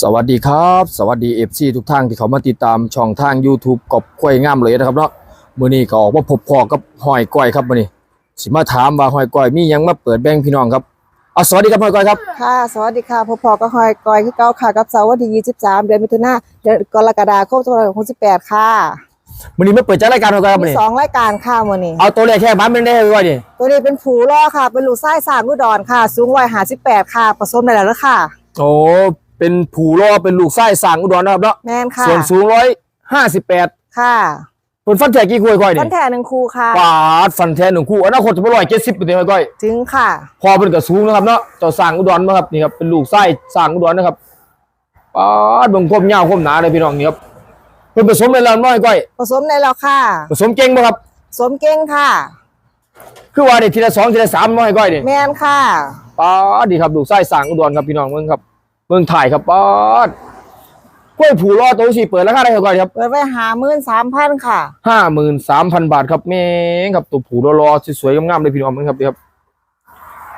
สวัสดีครับ สวัสดีเอฟซีทุกท่านที่เขามาติดตามช่องทาง YouTube กบกล้วยงามเลยนะครับเนาะมื้อนี้ก็ออกมาพบพอกับหอยก้อยครับมื้อนี้สิมาถามว่าหอยก้อยมีหยังมาเปิดแบ่งพี่น้องครับเอาสวัสดีครับหอยก้อยครับค่ะสวัสดีค่ะพบพอก็คอยกอยคือเก้าค่ะกับเสาร์วันที่23 เดือนมิถุนายนเดือนกรกฎาคม2568ค่ะมื้อนี้มาเปิดจัดรายการหอยก้อยครับมีมื้อนี้สองรายการค่ะมื้อนี้เอาตัวเลขแค่บ้านมันได้หอยก้อยดิตัวนี้เป็นผูล่อค่ะเป็นลูกไส้สร้างอุดรค่ะ สูง158ค่ะผสมได้แล้วค่ะโอ้ เป็นผูรอเป็นลูกไส้สร้างอุดรนะครับเนาะแม่นค่ะส่วนสูง158ค่ะเพิ่นฟันแท้กี่คู่หอยก้อยต้นี่นแท่หนึ่งคูค่ะปาดฟันแท้หนึ่งคู่อนาคตจะบ่170เป็นหอยก้อยถึงค่ะ พอเป็นกระสูงนะครับเนาะเจ้าสร้างอุดรนะครับนี่ครับเป็นลูกไส้สร้างอุดรนะครับป้าดเบิ่งความยาวความหนาเลยพี่น้องนี่ครับเป็นผสมในลำน้อยก้อยผสมได้แล้วค่ะ ผสมเก่งบ่ครับผสมเก่งค่ะ คือว่าได้ทีละสองทีละสามน้อยก้อยนี่แม่นค่ะป้าดดีครับลูกไส้สร้างอุดรครับพี่น้องเมืองครับ เมืองถ่ายครับป้าดกล้วยผูรอตัวสี่เปิดราคาได้เท่าไหร่ครับ เปิดไว้หามื่นสามพันค่ะห้าหมื่นสามพันบาทครับแม่งครับตัวผูรอๆสวยๆงามๆเลยพี่น้องเมืองครับนี่ครับ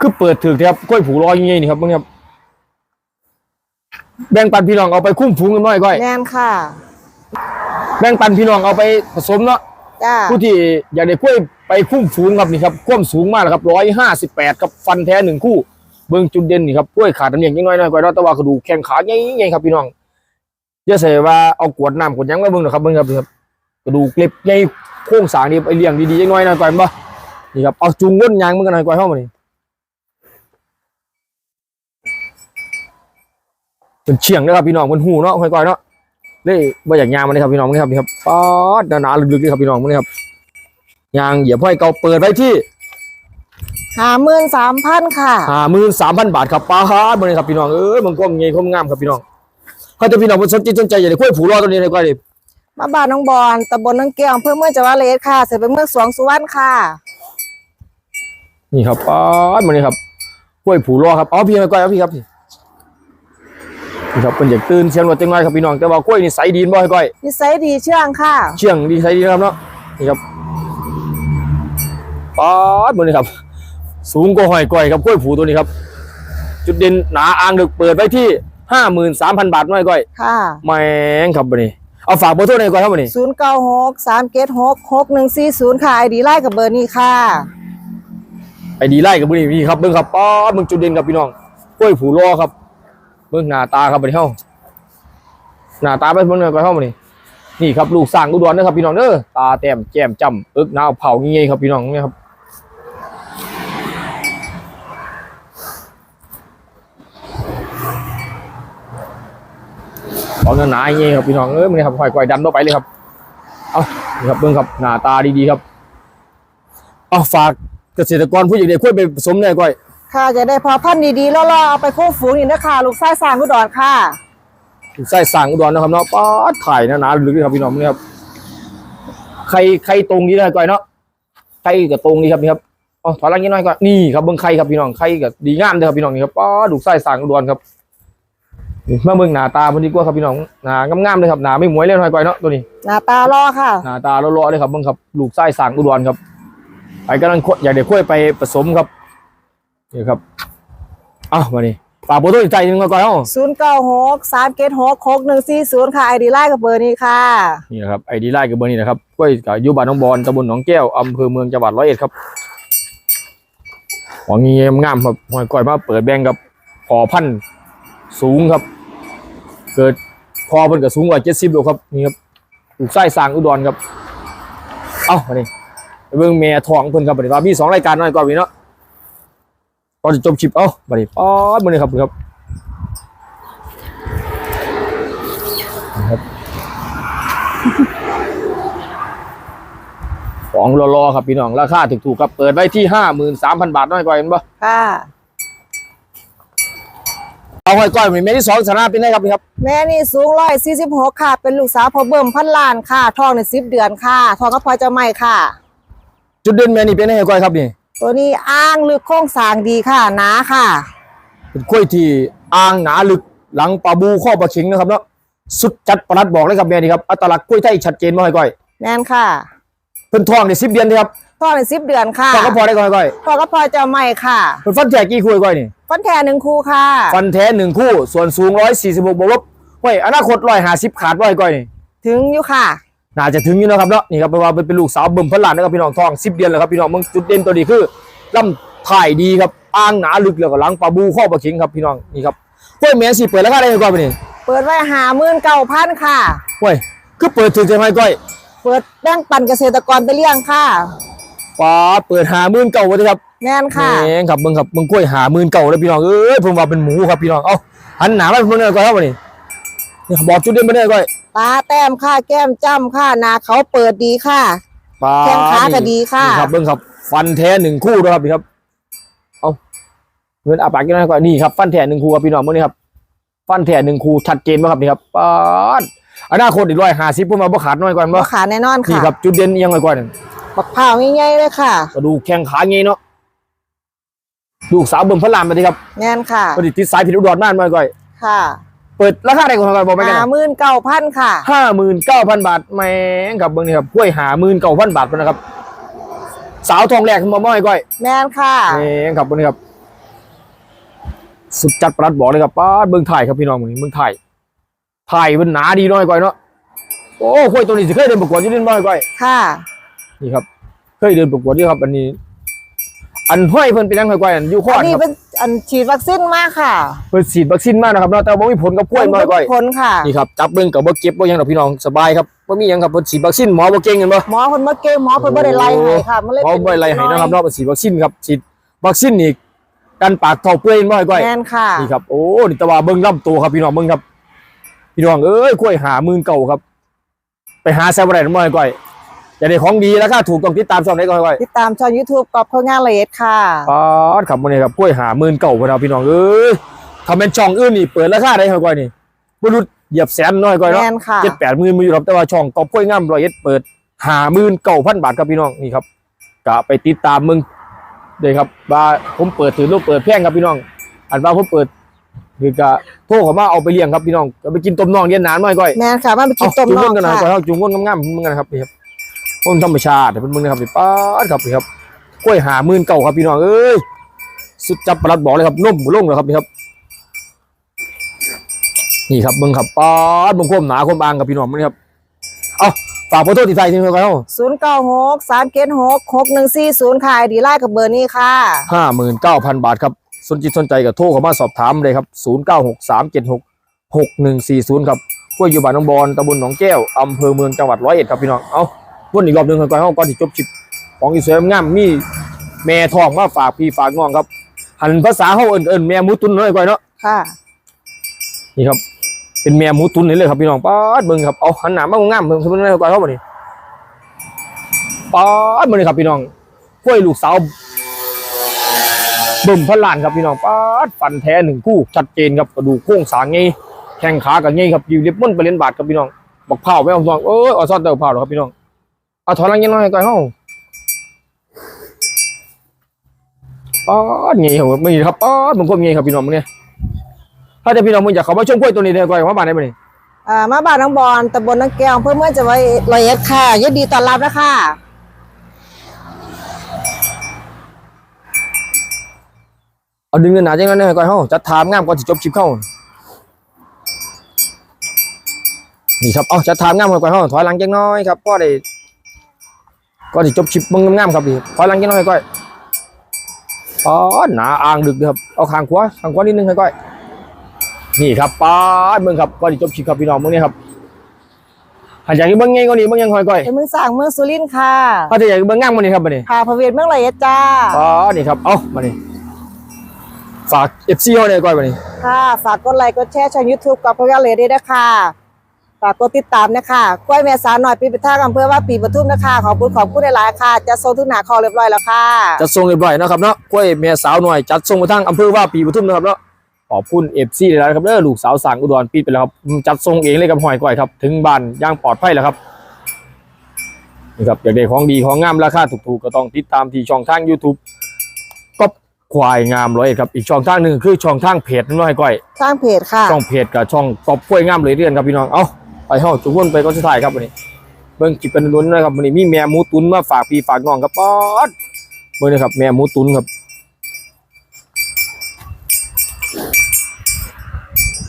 คือเปิดถึกครับกล้วยผูรออย่างงี้นี่ครับเมืองครับ แบ่งปันพี่น้องเอาไปคุ้มฝูงกันน้อยก้อยแม่นค่ะ แบ่งปันพี่น้องเอาไปผสมเนาะจ้าผู้ที่อยากได้กล้วยไปคุ้มฝูงครับนี่ครับความสูงมากนะครับร้อยห้าสิบแปดครับฟันแท้หนึ่งคู่ เบิ้งจุดเด่นนี่ครับกล้วยขาดน้ำเนียงยังน้อยน้อยกว่าเนาะแต่ว่ากระดูกแข้งขาใหญ่ๆครับพี่น้องอย่าใส่ว่าเอากวดน้ำกวดยังมาเบิ้งนะครับเบิ้งครับนี่ครับกระดูกเล็บใหญ่โครงสางนี่ไปเลี้ยงดีๆยังน้อยน้อยกว่าเห็นปะนี่ครับเอาจุงก้นยางมันกันหน่อยกว่าเท่ามันนี่เป็นเฉียงนะครับพี่น้องเป็นหูเนาะค่อยๆเนาะนี่บ่อยากยางมันเลยครับพี่น้องนี่ครับนี่ครับป๊อดหนาๆลึกๆนี่ครับพี่น้องนี่ครับยางเหยียบห้อยเก่าเปิดไว้ที่ หามื่นสามพันค่ะห้าหมื่นสามพันบาทครับป้าฮาดมันเลยครับพี่น้องเอ้ยมันก้มเงยก้มงามครับพี่น้องเขาจะพี่น้องมันสนใจสนใจอย่าได้คุยผูรอตัวนี้เลยก็ดิมาบ้านน้องบอลตำบลน้องแก้วอำเพื่อเมืองจังหวัดเลยค่ะ เสร็จเป็นเมืองสวงสุวรรณค่ะ นี่ครับป้าดมันเลยครับกล้วยผูรอครับเอาพี่มาก้อยเอาพี่ครับพี่นี่ครับเป็นอยากตื่นเชียงรถจังไรครับพี่น้องแต่ว่ากล้วยนี่ใสดีนบ่ให้ก้อยนิสัยดีเชื่องค่ะ เชียงดีใสดีนะครับเนาะนี่ครับป้าดมันเลยครับ สูงกว่าหอยก้อยครับกล้วยผูตัวนี้ครับ จุดเด่นหนาอ่างดึกเปิดไว้ที่ห้าหมื่นสามพันบาทน้อยก้อยค่ะแม่งครับบันนี้เอาฝากเบอร์โทรหน่อยก่อนครับบันนี้ศูนย์เก้าหกสามเกตหกหกหนึ่งสี่ศูนย์ค่ะไอดีไล่กับเบอร์นี้ค่ะไอดีไล่กับบันนี้นี่ครับเบิ้งครับป้าดมึงจุดเด่นครับพี่น้องกล้วยผูรอครับ เบิ้งหน้าตาครับบันนี้เฮาหน้าตาไปเบิ้งหน่อยก่อนเฮาบันนี้นี่ครับลูกสร้างอุดรนะครับพี่น้องเด้อตาแต้มแจ่มจ้ำเอิกหน้าวเผาเงี้ยครับพี่น้องเนี่ยครับ ของหนาๆอย่างเงี้ยครับพี่น้องเอ้ยมันนี่ครับค่อยๆดันต่อไปเลยครับเอานี่ครับเบิ่งครับหน้าตาดีๆครับเอาฝากเกษตรกรผู้ใหญ่เด็กควรไปผสมแน่ก้อยค่ะจะได้พอพันธุ์ดีๆล่อๆเอาไปคู่ฝูงนี่นะคะลูกไส้สร้างกุดอนค่ะใส่สั่งอุดรนะครับเนาะป้าดถ่ายหนาๆลึกๆครับพี่น้องนี่ครับใครใครตรงนี้ได้ก้อยเนาะใครกับตรงนี้ครับนี่ครับอ๋อถอยหลังนิดหน่อยก่อนนี่ครับเบิ่งใครครับพี่น้องใครกับดีงามเลยครับพี่น้องนี่ครับป้าดดูใส่สั่งอุดรครับ นี่มาเบิ่งหน้าตามันดีกว่าครับพี่น้องหน้างามๆเลยครับหน้าไม่หมวยเลยหน่อยก้อยเนาะตัวนี้หน้าตาล่อค่ะหน้าตาเลาะๆเลยครับเบิ่งครับลูกไส้สางอุดรครับไปกำลังอยากเด็กคุยไปผสมครับนี่ครับเอ้ามานี่ฝากโบตัวอีกใจหนึงก่อนเอ้าศูนย์เก้าหกสามเกตหกหกหนึ่งสี่ศูนย์ค่ะไอดีไล่กับเบอร์นี้ค่ะ นี่นะครับไอดีไลน์กับเบอร์นี้นะครับกล้วยกับอยูบานน้องบอลตำบลหนองแก้วอำเภอเมืองจังหวัดร้อยเอ็ดครับของเงี้ยงามครับหอยก้อยมาเปิดแบงกับพอพันธุ์สูงครับ เกิดพอเพิ่นกับสูงกว่าเจ็ดสิบโลครับนี่ครับลูกไส้สร้างอุดรครับ เอ้ามานี่เบิ่งแม่ทองเพิ่นครับบัดนี้ว่ามีสองรายการน้อยกว่านี้เนาะก่อนจะจบคลิปเอ้าบัดนี้ป๊อดมานี่ครับครับครับของรอๆครับพี่น้องราคาถูกๆครับเปิดไว้ที่ห้าหมื่นสามพันบาทน้อยกว่าเห็นปะค่ะ เอาหอยก้อยมีเมที่สองชนะเป็นไงครับนี่ครับ แม่นี่สูงร้อยสี่สิบหกค่ะ เป็นลูกสาวพอเบิ่มพันล้านค่ะทองในสิบเดือนค่ะทองก็พอจะไม่ค่ะ จุดเด่นแม่นี่เป็นไงหอยก้อยครับนี่ ตัวนี้อ้างลึกโค้งสร้างดีค่ะหนาค่ะ เป็นกล้วยที่อ่างหนาลึกหลังปลาบูข้อปลาชิงนะครับเนาะสุดจัดประหลัดบอกเลยครับแม่นี่ครับอัตลักษณ์กล้วยไทยชัดเจนมากหอยก้อยแม่นค่ะเพิ่นทองในสิบเดือนนะครับ ท่อในสิบเดือนค่ะพ่อก็พอได้ก่อยก้อยพ่อก็พอจะไม่ค่ะเป็นฟันแท้กี่คู่ก้อยนี่ฟันแทนหนึ่งคู่ค่ะ ฟันแท้หนึ่งคู่ ส่วนสูงร้อยสี่สิบหกบวกลบเฮ้ยอนาคตร้อยห้าสิบขาดร้อยก้อยนี่ถึงอยู่ค่ะน่าจะถึงอยู่นะครับเนาะนี่ครับเพราะว่าเป็นลูกสาวเบิ่มพนหลานนะครับพี่น้องทองสิบเดือนแล้วครับพี่น้องมึงจุดเด่นตัวนี้คือลำถ่ายดีครับอ่างหนาลึกแล้วก็หลังปลาบูข้อปลาเข็งครับพี่น้องนี่ครับกล้วยแมงสิเปิดแล้วก็ได้ก้อยไปนี่เปิดไว้หาหมื่นเก้าพันค่ะเฮ้ยคือเปิดถึงใจไหมก้อย เปิดแบ่งปันเกษตรกรไปเลี้ยงค่ะ ป้าดเปิดหาหมื่นเก่าเลยครับแน่นค่ะแม่งครับมึงครับมึงกล้วยหาหมื่นเก่าเลยพี่น้องเอ้ยผมว่าเป็นหมูครับพี่น้องเอ้าหันหนามาเป็นเนื้อก้อยครับวันนี้นี่ครับบอกจุดเด่นมาเนื้อก้อยตาแต้มค่ะแก้มจ้ำค่ะหนาเขาเปิดดีค่ะป้าแข้งขาก็ดีค่ะนี่ครับเบิ้งครับ ฟันแท้หนึ่งคู่นะครับนี่ครับเอาเงินอาปากกันหน่อยก่อนนี่ครับฟันแท้หนึ่งคู่ครับพี่น้องมื่อนี้ครับฟันแท้หนึ่งคู่ชัดเจนมากครับนี่ครับป้าดอนาคตอีกร้อยห้าสิบพุ่มาบ่ขาดน้อยก่อนบ่บ่ขาแน่นอนนี่ค่ะครับจุดเด่นอิหยังไงก่อน บักเผาวง่ายๆเลยค่ะ กระดูกแข้งขาเงี้ยเนาะลูกสาวเบิ่มพระรามมาดิครับแน่นค่ะปฏิทินสายผิดอุดรมากมาก่อย ค่ะ เปิดราคาได้ก่อนก่อนบอกไปกันหาหมื่นเก้าพันค่ะห้าหมื่นเก้าพันบาทแม่งครับเบิ่งนี่ครับกล้วยหาหมื่นเก้าพันบาทพุ่นนะครับ สาวทองแรกขึ้นมาบ่อยก้อย แม่นค่ะแม่งครับเบิ่งนี่ครับ สุดจัดประหลัดบอกเลยครับป้าดเบิ่งถ่ายครับพี่น้องมึงเบิ่งถ่ายถ่ายมันหนาดีน้อยก้อยเนาะโอ้กล้วยตัวนี้สิเคยเดินประกวดอยู่เล่นบ่อยก้อย ค่ะ นี่ครับ เคยเดินประกวดอยู่ครับ อันนี้ อันห้อยเพิ่นเป็นยังไงก้อยอันอยู่ข้ออันนนี้ครับเป็นอันฉีดวัคซีนมากค่ะเพิ่นฉีดวัคซีนมานะครับเนาะแต่ว่าบ่มีผลกับกล้วยน้อยก้อยผลค่ะ นี่ครับจับเบิ่งกับบ่เก็บบ่หยังดอกพี่น้องสบายครับบ่มีหยังครับเพิ่นฉีดวัคซีนหมอบ่เก่งกันบ่ หมอคนเมื่อกี้หมอคนบ่ได้ไล่ให้ค่ะมันเลยหมอบ่ได้ไล่ให้นะครับเนาะเพิ่นฉีดวัคซีนครับฉีดวัคซีนนี่กันปากเท่าเปื่อยบ่ให้ก้อยแม่นค่ะนี่ครับโอ้นี่แตะว่าเบิ่งลำตัวครับพี่น้องเบิ่งครับพี่น้องเอ้ยกล้วยหาหมื่นเก่าครับ ไปหาแซวบ่ได้บ่ให้ก้อย อย่าได้ของดีแล้วก็ถูกต้องติดตามช่องไหนก่อนก้อยติดตามช่อง YouTube กอบเขางานละเอียดค่ะป๊าดครับมื้อนี้ครับกล้วยหาหมื่นเก่าพุ่นเอาพี่น้องเอ้ยถ้าเป็นช่องอื่นนี่เปิดราคาได้ให้ก้อยนี่บ่รู้เหยียบแสนน้อยก้อยเนาะแม่นค่ะ เจ็ดแปดหมื่นมืออยู่ครับแต่ว่าช่องกอบกล้วยงามร้อยเอ็ดเปิดหาหมื่นเก้าพันบาทครับพี่น้องนี่ครับกะไปติดตามมึงเลยครับว่าผมเปิดถือรูปเปิดแพงครับพี่น้อง อันว่าผมเปิดคือกะโทรเขามาเอาไปเลี้ยงครับพี่น้องจะไปกินต้มน่องเลี้ยงนานหน่อยก้อยแม่นค่ะมันไปกิเอานต้มจุงน่ก้องนกันหน่อยค่ะก้อยเอาจุงก้นงามๆมึงกันนะครับนี่ครับ ต้นธรรมชาติเป็นมึงนะครับนี่ป้าดครับนี่ครับกล้วยหาหมื่นเก้าครับพี่น้องเอ้ยสุดจับประหลัดบอกเลยครับนุ่มบุล่งเลยครับนี่ครับ นี่ครับมึงครับป้าดมึงควมหนาควมบางกับพี่น้องมึงครับเอาฝากขอโทษที่ใจทีนึงครับศูนย์เก้าหกสามเกตหกหกหนึ่งสี่ศูนย์ค่ะดีไล่กับเบอร์นี้ค่ะห้าหมื่นเก้าพันบาทครับสนจิตสนใจกับโทรเข้ามาสอบถามเลยครับศูนย์เก้าหกสามเจ็ดหกหกหนึ่งสี่ศูนย์ครับกล้วยอยู่บ้านหนองบอนตำบลหนองแก้วอำเภอเมืองจังหวัดร้อยเอ็ดครับพี่น้อง เอา วนอีกรอบหนึ่งก่อนก่อนก่อนที่จบคลิปของอีสวยงามมีแม่ทองมาฝากพี่ฝากน้องครับ หันภาษาเขาเอิญเอิญแม่หมูตุนเลยก่อนเนาะค่ะ นี่ครับ เป็นแม่หมูตุนนี่เลยครับพี่น้องป้าดเบิ่งครับเอาหันหน้ามางามเบิ่งเพิ่นได้ก่อนเขาบ่นี่ป้าดเบิ่งเลยครับพี่น้องกล้วยลูกสาวเบิ่มพันล้านครับพี่น้องป้าดฟันแท้หนึ่งคู่ชัดเจนครับกระดูกโค้งสร้างไงแข้งขากับไงครับอยู่เรียบมันไปเล่นบาทครับพี่น้องบักเผาไม่เอาซองเอ้ยเอาซอสเตอเผาหรอกครับพี่น้อง เอาถอยหลังยังน้อยก่อนเฮาป้าดไงครับไม่ครับป้าดมันก็ไงครับพี่น้องมึงเนี่ยถ้าจะพี่น้องมึงอยากเขามาชมกล้วยตัวนี้ได้ก่อนว่าบ้านได้บ่นี่อ่ามาบ้านน้องบอลตำบลน้องแก้วเพื่อเมื่อจะไว้ละเอียดค่ะยินดีต้อนรับนะคะเอาดึงเงินหนาจังนั้นได้ก่อนเฮาจัดถามงามก่อนสิจบคลิปเข้านี่ครับ เอาจัดถามงามก่อนเฮาถอยหลังจังน้อยครับพ่อได้ ก่อนสิจบคลิปมึงงามๆครับดิถอยหลังจังน้อยก่อนอ๋อหนาอ่างดึกเด้อครับเอาข้างขวาข้างขวานิดนึงให้ก่อนนี่ครับป้าดมึงครับก่อนสิจบคลิปครับพี่น้องมึงนี่ครับถ้าอยากให้เบิ่งไงก็นี่เบิ่งยังค่อยก่อยเป็นเมืองสร้างเมืองสุรินทร์ค่ะถ้าจะอยากให้เบิ่งงามกว่านี้ครับบัดนี้ค่ะพระเวทเมืองละเอียดจ้าอ๋อนี่ครับเอามานี่ฝากเอฟซีเขาเนี่ยก่อนมานี่ค่ะฝากกดไลค์กดแชร์ช่อง YouTube กับพวกเราเลยด้วยนะคะ ฝากกดติดตามนะคะกล้วยแม่สาวหน่อยปีปะท่าอำเภอว่าปีปทุมนะคะขอบคุณขอบคุณหลายๆค่ะ จะส่งทุกหนาคอเรียบร้อยแล้วค่ะจัดส่งเรียบร้อยนะครับเนาะกล้วยเมียสาวหน่อยจัดส่งมาทางอำเภอว่าปีปทุมนะครับเนาะขอบคุณเอฟซีเลยนะครับเด้อลูกสาวสั่งอุดรปีดไปแล้วครับจัดส่งเองเลยกับหอยก้อยครับ ถึงบ้านอย่างปลอดภัยแล้วครับนี่ครับอยากได้ของดีของงามราคาถูกๆก็ต้องติดตามที่ช่องทาง YouTube ก็ควายงามร้อยเอ็ดครับอีกช่องทางหนึ่งคือช่องทางเพจน้อยก้อยสร้างเพจค่ะช่องเพจกับช่องตบกล้วยงามเลยเรียนครับพี่น้องเอา ไปห้องจุกวนไปก็สุดท้ายครับวันนี้ เบิ่งคลิปเป็นล้วนนะครับวันนี้มีแม่หมูตุนมาฝากพี่ฝากน้องครับป๊อดเบิ่งนะครับแม่หมูตุนครับ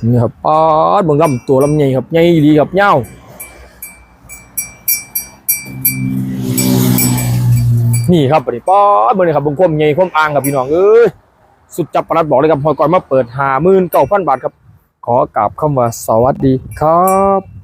นี่ครับป๊อดเบิ่งลำตัวลำใหญ่ครับใหญ่ดีครับยานี่ครับบัดนี้ป๊อดเบิ่งนี่ครับเบิ่งความใหญ่ความอ่างครับพี่น้องเอ้ยสุดจับประหลัดบอกเลยครับพอก่อนมาเปิด59,000บาทครับ ขอกราบคำว่าสวัสดีครับ